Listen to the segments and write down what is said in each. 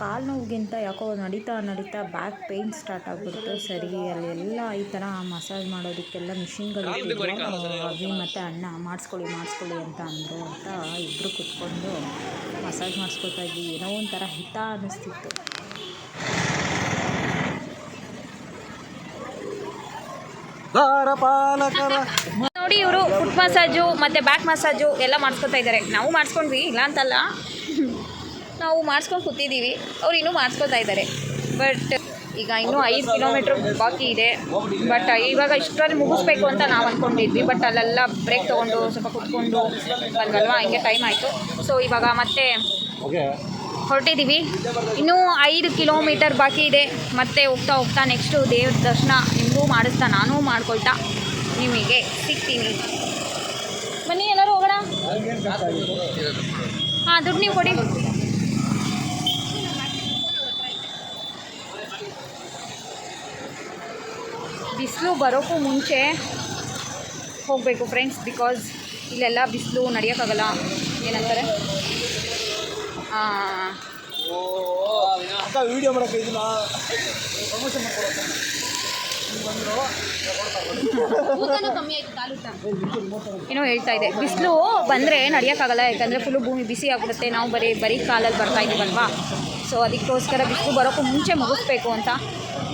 ಕಾಲು ನೋವಿಗಿಂತ ಯಾಕೋ ನಡೀತಾ ನಡೀತಾ ಬ್ಯಾಕ್ ಪೇಯ್ನ್ ಸ್ಟಾರ್ಟ್ ಆಗಿಬಿಡ್ತು ಸರಿ ಅಲ್ಲೆಲ್ಲ ಈ ಥರ ಮಸಾಜ್ ಮಾಡೋದಕ್ಕೆಲ್ಲ ಮಿಷಿನ್ಗಳು ಅವಿ ಮತ್ತು ಅಣ್ಣ ಮಾಡಿಸ್ಕೊಳ್ಳಿ ಮಾಡಿಸ್ಕೊಳ್ಳಿ ಅಂತ ಅಂದರು ಅಂತ ಇಬ್ಬರು ಕುತ್ಕೊಂಡು ಮಸಾಜ್ ಮಾಡಿಸ್ಕೊತಾ ಇದ್ವಿ. ಏನೋ ಒಂಥರ ಹಿತ ಅನ್ನಿಸ್ತಿತ್ತು. ನೋಡಿ ಇವರು ಫುಟ್ ಮಸಾಜು ಮತ್ತು ಬ್ಯಾಕ್ ಮಸಾಜು ಎಲ್ಲ ಮಾಡಿಸ್ಕೊತಾ ಇದ್ದಾರೆ. ನಾವು ಮಾಡಿಸ್ಕೊಂಡ್ವಿ ಇಲ್ಲ ಅಂತಲ್ಲ. ನಾವು ಮಾಡಿಸ್ಕೊಂಡು ಕೂತಿದ್ದೀವಿ ಅವ್ರು ಇನ್ನೂ ಮಾಡಿಸ್ಕೊತಾ ಇದ್ದಾರೆ ಬಟ್ ಈಗ ಇನ್ನೂ ಐದು ಕಿಲೋಮೀಟ್ರ್ ಬಾಕಿ ಇದೆ. ಬಟ್ ಇವಾಗ ಇಷ್ಟರಲ್ಲಿ ಮುಗಿಸ್ಬೇಕು ಅಂತ ನಾವು ಅಂದ್ಕೊಂಡಿದ್ವಿ ಬಟ್ ಅಲ್ಲೆಲ್ಲ ಬ್ರೇಕ್ ತೊಗೊಂಡು ಸ್ವಲ್ಪ ಕುತ್ಕೊಂಡು ಬಂದಲ್ವಾ ಹಿಂಗೆ ಟೈಮ್ ಆಯಿತು. ಸೊ ಇವಾಗ ಮತ್ತೆ ಹೊರಟಿದ್ದೀವಿ ಇನ್ನೂ ಐದು ಕಿಲೋಮೀಟರ್ ಬಾಕಿ ಇದೆ. ಮತ್ತೆ ಹೋಗ್ತಾ ಹೋಗ್ತಾ ನೆಕ್ಸ್ಟು ದೇವ್ರ ದರ್ಶನ ನಿಮಗೂ ಮಾಡಿಸ್ತಾ ನಾನು ಮಾಡ್ಕೊಳ್ತಾ ನಿಮಗೆ ಸಿಗ್ತೀನಿ. ಬನ್ನಿ ಎಲ್ಲರೂ ಹೋಗೋಣ. ಹಾಂ ದುಡ್ಡು ನೀವು ಕೊಡಿ. ಬಿಸಿಲು ಬರೋಕ್ಕೂ ಮುಂಚೆ ಹೋಗಬೇಕು ಫ್ರೆಂಡ್ಸ್ ಬಿಕಾಸ್ ಇಲ್ಲೆಲ್ಲ ಬಿಸಿಲು ನಡೆಯೋಕ್ಕಾಗಲ್ಲ. ಏನಂತಾರೆ? ವಿಡಿಯೋ ಮಾಡಕ್ಕೆ ಇದನ್ನ ಪ್ರಮೋಷನ್ ಮಾಡ್ಕೊಡಕ್ಕ ಏನೋ ಹೇಳ್ತಾ ಇದೆ. ಬಿಸಿಲು ಬಂದರೆ ನಡೆಯೋಕ್ಕಾಗಲ್ಲ ಯಾಕಂದರೆ ಫುಲ್ಲು ಭೂಮಿ ಬಿಸಿ ಆಗ್ಬಿಡುತ್ತೆ. ನಾವು ಬರೀ ಬರೀ ಕಾಲಲ್ಲಿ ಬರ್ತಾ ಇದ್ದೀವಲ್ವಾ ಸೊ ಅದಕ್ಕೋಸ್ಕರ ಬಿಸಿಲು ಬರೋಕ್ಕೂ ಮುಂಚೆ ಮುಗಿಸ್ಬೇಕು ಅಂತ.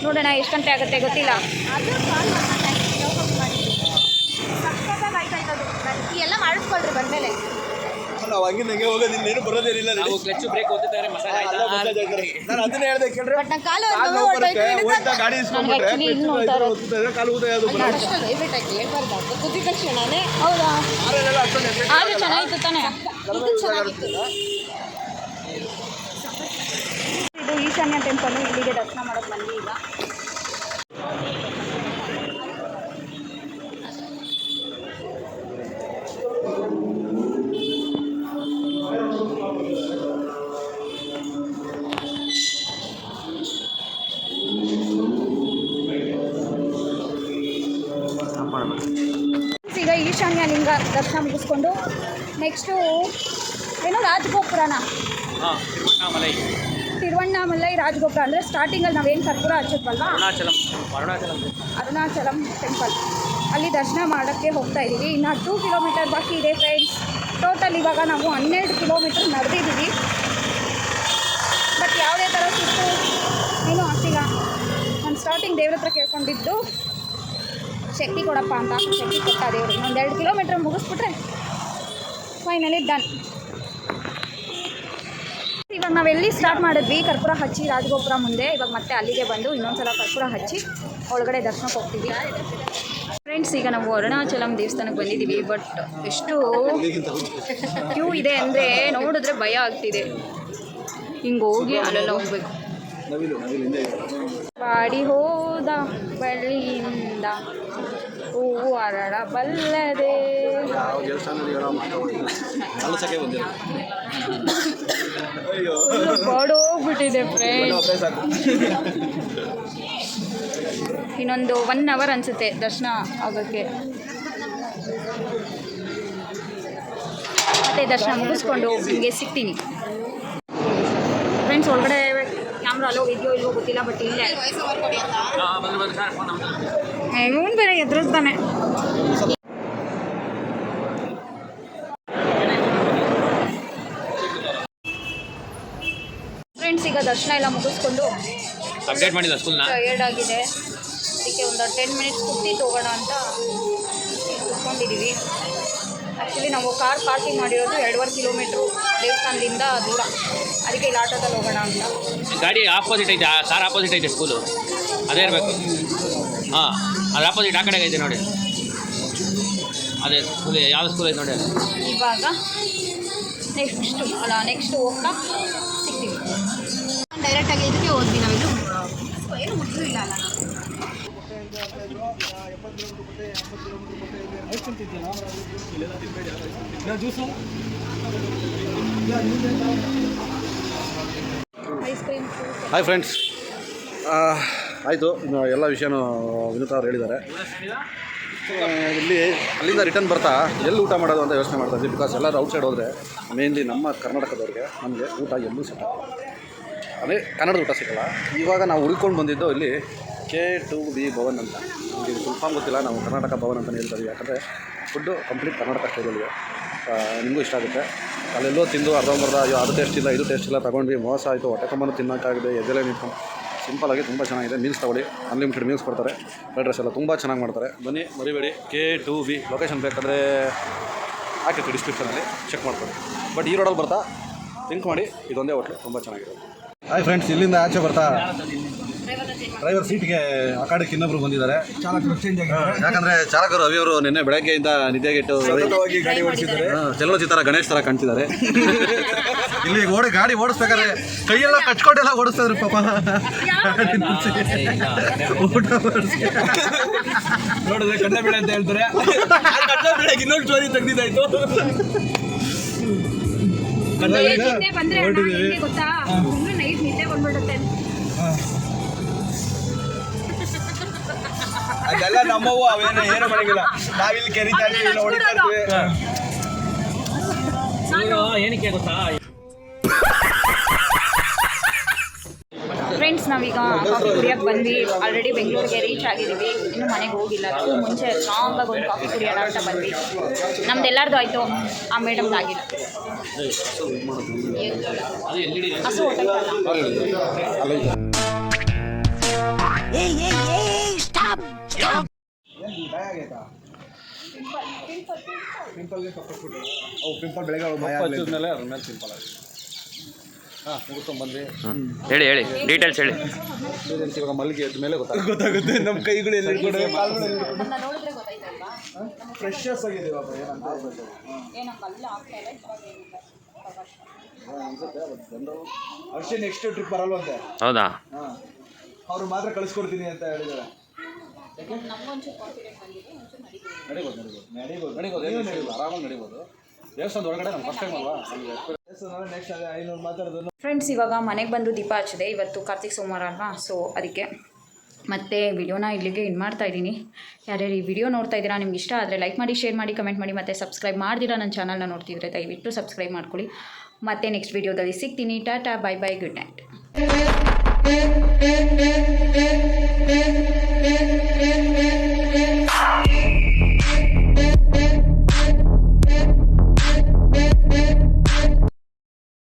ನೋಡೋಣ ಎಷ್ಟು ಗಂಟೆ ಆಗುತ್ತೆ ಗೊತ್ತಿಲ್ಲ. ಎಲ್ಲ ಮಾಡಿಸ್ಕೊಳ್ರಿ ಬಂದಮೇಲೆ ನಾವು ಹಂಗೆ ನಂಗೆ ಹೋಗೋದು ಇನ್ನೇನು ಬರೋದೇನಿಲ್ಲ ನಾವು ಕ್ಲಚ್ ಬ್ರೇಕ್ ಓದ್ತಿದ್ದಾರೆ. ನಾನು ಅದನ್ನೇ ಹೇಳ್ದೆ ಕೇಳ್ರಿ. ಕಾಲು ಗಾಡಿ ಇಸ್ಕೊಂಡ್ಬಿಟ್ರೆ ಕಾಲು ಯಾವುದು ಹೌದಾ? ಆದರೂ ಚೆನ್ನಾಗಿತ್ತು ತಾನೇ. ಇದು ಈಗ ಈಶಾನ್ಯ ಲಿಂಗ ದರ್ಶನ ಮುಗಿಸ್ಕೊಂಡು ನೆಕ್ಸ್ಟು ಏನೋ ರಾಜಗೋಪುರನ? ತಿರುವಣ್ಣಾಮಲೈ. ರಾಜಗೋಪುರ ಅಂದರೆ ಸ್ಟಾರ್ಟಿಂಗಲ್ಲಿ ನಾವೇನು ಕರ್ಪೂರ ಹಚ್ಚಿದ್ವಲ್ವಾ? ಅರುಣಾಚಲಂ ಅರುಣಾಚಲಂ ಅರುಣಾಚಲಂ ಟೆಂಪಲ್ ಅಲ್ಲಿ ದರ್ಶನ ಮಾಡೋಕ್ಕೆ ಹೋಗ್ತಾ ಇದ್ದೀವಿ ಇನ್ನು ಟೂ ಕಿಲೋಮೀಟರ್ ಬಾಕಿ ಇದೆ ಫ್ರೆಂಡ್ಸ್ ಟೋಟಲ್ ಇವಾಗ ನಾವು ಹನ್ನೆರಡು ಕಿಲೋಮೀಟರ್ ನಡೆದಿದ್ದೀವಿ. ಬಟ್ ಯಾವುದೇ ಥರ ಸುತ್ತು ಏನೂ ಆಗ್ತಿಲ್ಲ. ನಾನು ಸ್ಟಾರ್ಟಿಂಗ್ ದೇವ್ರ ಹತ್ರ ಕೇಳ್ಕೊಂಡಿದ್ದು. ಶಕ್ತಿ ಕೊಡಪ್ಪ ಅಂತ ಶಕ್ತಿ ಕೊಟ್ಟ ದೇವರು. ಒಂದೆರಡು ಕಿಲೋಮೀಟ್ರ್ ಮುಗಿಸ್ಬಿಟ್ರೆ ಫೈನಲಿ ಡನ್ ಇವಾಗ ನಾವು ಎಲ್ಲಿ ಸ್ಟಾರ್ಟ್ ಮಾಡಿದ್ವಿ? ಕರ್ಪೂರ ಹಚ್ಚಿ ರಾಜಗೋಪುರ ಮುಂದೆ. ಇವಾಗ ಮತ್ತೆ ಅಲ್ಲಿಗೆ ಬಂದು ಇನ್ನೊಂದ್ಸಲ ಕರ್ಪೂರ ಹಚ್ಚಿ ಒಳಗಡೆ ದರ್ಶನಕ್ಕೆ ಹೋಗ್ತೀವಿ. ಫ್ರೆಂಡ್ಸ್ ಈಗ ನಾವು ಅರುಣಾಚಲಂ ದೇವಸ್ಥಾನಕ್ಕೆ ಬಂದಿದ್ದೀವಿ ಬಟ್ ಎಷ್ಟು ಕ್ಯೂ ಇದೆ ಅಂದರೆ ನೋಡಿದ್ರೆ ಭಯ ಆಗ್ತಿದೆ. ಹಿಂಗೆ ಹೋಗಿ ಅಲ್ಲೆಲ್ಲ ಹೋಗ್ಬೇಕು. ಬಾಡಿ ಹೋದ ಬಳ್ಳಿಯಿಂದ ಹೂವು ಅರಳ ಬಲ್ಲದೆ. ಅಭ್ಯಾಸ ಆಯ್ತು. ಇನ್ನೊಂದು ಒನ್ ಅವರ್ ಅನ್ಸುತ್ತೆ ದರ್ಶನ ಆಗೋಕ್ಕೆ. ಮತ್ತೆ ದರ್ಶನ ಮುಗಿಸ್ಕೊಂಡು ನಿಮಗೆ ಸಿಗ್ತೀನಿ. ಫ್ರೆಂಡ್ಸ್ ಒಳಗಡೆ ಕ್ಯಾಮ್ರಾ ಅಲ್ಲೋ ಇದೆಯೋ ಇಲ್ವೋ ಗೊತ್ತಿಲ್ಲ ಬಟ್ ಇಲ್ಲೇ. ಇವನ್ ಬೇರೆ ಎದುರಿಸ್ತಾನೆ ಫ್ರೆಂಡ್ಸ್ ಈಗ ದರ್ಶನ ಎಲ್ಲ ಮುಗಿಸ್ಕೊಂಡು ಅಪ್ಡೇಟ್ ಮಾಡಿದ ಸ್ಕೂಲ್ನ ಟಯರ್ಡ್ ಆಗಿದೆ. ಅದಕ್ಕೆ ಒಂದು ಟೆನ್ ಮಿನಿಟ್ಸ್ ಕುರ್ತಿದ್ದು ಹೋಗೋಣ ಅಂತ ಕುತ್ಕೊಂಡಿದ್ದೀವಿ ಆ್ಯಕ್ಚುಲಿ ನಾವು ಕಾರ್ ಪಾರ್ಕಿಂಗ್ ಮಾಡಿರೋದು ಎರಡೂವರೆ ಕಿಲೋಮೀಟ್ರು ದೇವಸ್ಥಾನದಿಂದ ದೂರ. ಅದಕ್ಕೆ ಇಲ್ಲಿ ಆಟೋದಲ್ಲಿ ಹೋಗೋಣ ಅಂತ. ಗಾಡಿ ಆಪೋಸಿಟ್ ಐತೆ ಕಾರ್ ಆಪೋಸಿಟ್ ಐತೆ ಸ್ಕೂಲು ಅದೇ ಇರಬೇಕು. ಹಾಂ ಅದು ಆಪೋಸಿಟ್ ಆ ಕಡೆಗೆ ಐತೆ ನೋಡಿ. ಅದೇ ಸ್ಕೂಲ್ ಯಾವ ಸ್ಕೂಲ್ ಐತೆ ನೋಡಿ. ಇವಾಗ ನೆಕ್ಸ್ಟು ಅಲ್ಲ ನೆಕ್ಸ್ಟ್ ಹೋಗ್ತಾ ಸಿಗ್ತೀವಿ. ಡೈರೆಕ್ಟಾಗಿ ಇದಕ್ಕೆ ಹೋದ್ವಿ ನಾವಿದು ಏನು ಮುಟ್ಟಲೂ ಇಲ್ಲ ಅಲ್ಲ ಹಾಯ್ ಫ್ರೆಂಡ್ಸ್ ಆಯಿತು. ಎಲ್ಲ ವಿಷಯನೂ ವಿನುತಾ ಅವ್ರು ಹೇಳಿದ್ದಾರೆ. ಇಲ್ಲಿ ಅಲ್ಲಿಂದ ರಿಟರ್ನ್ ಬರ್ತಾ ಎಲ್ಲಿ ಊಟ ಮಾಡೋದು ಅಂತ ಯೋಚನೆ ಮಾಡ್ತಾ ಇದ್ದೀವಿ ಬಿಕಾಸ್ ಎಲ್ಲರೂ ಔಟ್ಸೈಡ್ ಹೋದರೆ ಮೇನ್ಲಿ ನಮ್ಮ ಕರ್ನಾಟಕದವ್ರಿಗೆ ನಮಗೆ ಊಟ ಎಲ್ಲೂ ಸಿಗಲ್ಲ. ಅದೇ ಕನ್ನಡದ ಊಟ ಸಿಗಲ್ಲ. ಇವಾಗ ನಾವು ಹುಡ್ಕೊಂಡು ಬಂದಿದ್ದು ಇಲ್ಲಿ ಕೆ ಟು ಬಿ ಭವನ್ ಅಂತ. ನಮಗೆ ಸ್ವಲ್ಪ ಫಾರ್ಮ್ ಗೊತ್ತಿಲ್ಲ, ನಾವು ಕರ್ನಾಟಕ ಭವನ್ ಅಂತಲೇ ಹೇಳ್ತೀವಿ ಯಾಕಂದರೆ ಫುಡ್ಡು ಕಂಪ್ಲೀಟ್ ಕರ್ನಾಟಕ ಸ್ಟೈಲಲ್ಲಿದೆ ನಿಮಗೂ ಇಷ್ಟ ಆಗುತ್ತೆ. ಅಲ್ಲೆಲ್ಲೋ ತಿಂದು ಅರ್ಧಂಬರ್ಧ ಅಯ್ಯೋ, ಅದು ಟೇಸ್ಟ್ ಇಲ್ಲ, ಇದು ಟೇಸ್ಟ್ ಇಲ್ಲ, ತೊಗೊಂಡ್ವಿ, ಮೋಸ ಆಯಿತು, ಹೊಟ್ಟೆ ತುಂಬಾ ತಿನ್ನೋಕ್ಕಾಗಿದೆ ಎದೆಲೆ ನಿಂತ್ಕೊಂಡು ಸಿಂಪಲಾಗಿ ತುಂಬ ಚೆನ್ನಾಗಿದೆ ಮೀಲ್ಸ್ ತಗೊಳ್ಳಿ. ಅನ್ಲಿಮಿಟೆಡ್ ಮೀಲ್ಸ್ ಕೊಡ್ತಾರೆ. ಫ್ರೈಡ್ ರೈಸ್ ಎಲ್ಲ ತುಂಬ ಚೆನ್ನಾಗಿ ಮಾಡ್ತಾರೆ. ಬನ್ನಿ, ಮರಿಬೇಡಿ. ಕೆ ಟು ಬಿ ಲೊಕೇಶನ್ ಬೇಕಾದರೆ ಹಾಕಿರ್ತೀವಿ ಡಿಸ್ಕ್ರಿಪ್ಷನಲ್ಲಿ ಚೆಕ್ ಮಾಡ್ಕೊಳ್ಳಿ. ಬಟ್ ಈ ರೋಡಲ್ಲಿ ಬರ್ತಾ ಥಿಂಕ್ ಮಾಡಿ, ಇದೊಂದೇ ಹೋಟ್ಲು ತುಂಬ ಚೆನ್ನಾಗಿದೆ ಹಾಯ್ ಫ್ರೆಂಡ್ಸ್ ಇಲ್ಲಿಂದ ಆಚೆ ಬರ್ತಾ ಡ್ರೈವರ್ ಸೀಟ್ಗೆ ಆ ಕಡೆಗೆ ಇನ್ನೊಬ್ರು ಬಂದಿದ್ದಾರೆ. ಚಾಲಕರು ಚೇಂಜ್ ಆಗಿದ್ದಾರೆ. ಯಾಕಂದ್ರೆ ಚಾಲಕರು ರವಿ ಅವರು ನಿನ್ನೆ ಬೆಳಗ್ಗೆಯಿಂದ ನಿದ್ದೆಗೆಟ್ಟು ಗಾಡಿ ಓಡಿಸಿದ್ದಾರೆ. ಚಲನಚಿತ್ರ ಗಣೇಶ್ ತರ ಕಾಣ್ತಿದ್ದಾರೆ. ಇಲ್ಲಿ ಓಡಿ ಗಾಡಿ ಓಡಿಸ್ಬೇಕಾದ್ರೆ ಕೈಯೆಲ್ಲ ಕಚ್ಕೊಂಡೆಲ್ಲ ಓಡಿಸ್ತಿದ್ರು ಪಾಪ. ನೋಡಿದ್ರೆ ಕಣ್ಣ ಬೆಳೆ ಅಂತ ಹೇಳ್ತಾರೆ. ಇನ್ನೊಂದು ಸ್ಟೋರಿ ತೆಗ್ದಿದ್ದಾಯ್ತು. ಕಣ್ಣ ಬೀಳ ಹೊರಟಿದ್ದೀವಿ. ಗೊತ್ತಾ? ನೈಟ್ ನಿದ್ದೆ ಬಂದ್ಬಿಡುತ್ತೆ. ಅದೆಲ್ಲ ನಮ್ಮವು ಅವೇನು ಏನು ಮಾಡಂಗಿಲ್ಲ. ನಾವಿಲ್ಲಿ ಕೆರಿತಾ ಇರ್ತೀವಿ ಹೊಡಿತಾ ಇರ್ತೀವಿ ಏನಕ್ಕೆ ಗೊತ್ತಾ? ಫ್ರೆಂಡ್ಸ್ ನಾವೀಗ ಕಾಫಿ ಕುಡಿಯೋಕ್ಕೆ ಬಂದ್ವಿ. ಆಲ್ರೆಡಿ ಬೆಂಗಳೂರಿಗೆ ರೀಚ್ ಆಗಿದ್ದೀವಿ. ಇನ್ನು ಮನೆಗೆ ಹೋಗಿಲ್ಲ. ಅದಕ್ಕೂ ಮುಂಚೆ ಸ್ಟ್ರಾಂಗಾಗಿ ಒಂದು ಕಾಫಿ ಕುಡಿಯೋಣ ಅಂತ ಬಂದ್ವಿ. ನಮ್ದು ಎಲ್ಲರದು ಆಯಿತು. ಆ ಮೇಡಮ್ದು ಆಗಿಲ್ಲ ಅವು ಪಿಂಪಲ್ ಬೆಳಗ್ಗೆ. ಹಚ್ಚಿದ್ಮೇಲೆ ಅದ್ರ ಮೇಲೆ ಸಿಂಪಲ್ ಆಗಿ ಹಾಂ ಹೇಳಿ ಹೇಳಿ ಡೀಟೇಲ್ಸ್ ಹೇಳಿ. ಇವಾಗ ಮಲ್ಲಿಗೆ ಎದ್ದ ಮೇಲೆ ಗೊತ್ತಾಗುತ್ತೆ. ಗೊತ್ತಾಗುತ್ತೆ ನಮ್ಮ ಕೈಗಳು ಎಲ್ಲಿ ಹಿಡ್ಕೊಂಡು ಕಾಲ್ಗಳು ಎಲ್ಲಿ ಹಿಡ್ಕೊಂಡು ನೋಡಿದ್ರೆ ಗೊತ್ತಾಯ್ತಲ್ವಾ ಫ್ರೆಶಸ್ ಆಗಿದೆ ಇವಾಗ ಏನಂತ ಏನೋ ಕಲ್ಲ ಆಗ್ತಾ ಇಲ್ಲ ಇವಾಗ ಏನಿಲ್ಲ. ಅಷ್ಟೇ ನೆಕ್ಸ್ಟ್ ಟ್ರಿಪ್ ಬರಲ್ವಂತೆ ಹೌದಾ? ಹಾಂ. ಅವ್ರು ಮಾತ್ರ ಕಳಿಸ್ಕೊಡ್ತೀನಿ ಅಂತ ಹೇಳಿದಾರೆ ನಮಗೊಂಚೂರು ಕಾನ್ಫಿಡೆಂಟ್ ಬಂದಿದೆ ಒಂಚೂರು ನಡೀಬೋದು. ನಡಿಬೋದು ನಡಿಬೋದು. ನಡಿಬೋದು ನಡಿಬೋದು ಏನು ನಡಿಬೋದು ಆರಾಮಾಗಿ ನಡಿಬೋದು. ದೇವಸ್ಥಾನದ ಒಳಗಡೆ ನಮ್ಮ ಫಸ್ಟ್ ಟೈಮ್ ಅಲ್ವಾ? ನೆಕ್ಸ್ಟ್ ಅದೇ ಐನೂರು ಮಾತಾಡೋದು. ಫ್ರೆಂಡ್ಸ್ ಇವಾಗ ಮನೆಗೆ ಬಂದು ದೀಪ ಹಚ್ಚಿದೆ. ಇವತ್ತು ಕಾರ್ತಿಕ್ ಸೋಮವಾರ ಅಲ್ವಾ? ಸೊ ಅದಕ್ಕೆ ಮತ್ತು ವಿಡಿಯೋನ ಇಲ್ಲಿಗೆ ಇನ್ ಮಾಡ್ತಾ ಇದ್ದೀನಿ. ಯಾರ್ಯಾರು ಈ ವಿಡಿಯೋ ನೋಡ್ತಾ ಇದ್ದೀರಾ, ನಿಮ್ಗೆ ಇಷ್ಟ ಆದರೆ ಲೈಕ್ ಮಾಡಿ ಶೇರ್ ಮಾಡಿ ಕಮೆಂಟ್ ಮಾಡಿ, ಮತ್ತು ಸಬ್ಸ್ಕ್ರೈಬ್ ಮಾಡ್ದಿರಾ ನನ್ನ ಚಾನಲ್ನ ನೋಡ್ತಿದ್ರೆ ದಯವಿಟ್ಟು ಸಬ್ಸ್ಕ್ರೈಬ್ ಮಾಡ್ಕೊಳ್ಳಿ. ಮತ್ತೆ ನೆಕ್ಸ್ಟ್ ವಿಡಿಯೋದಲ್ಲಿ ಸಿಗ್ತೀನಿ. Tata bye bye good night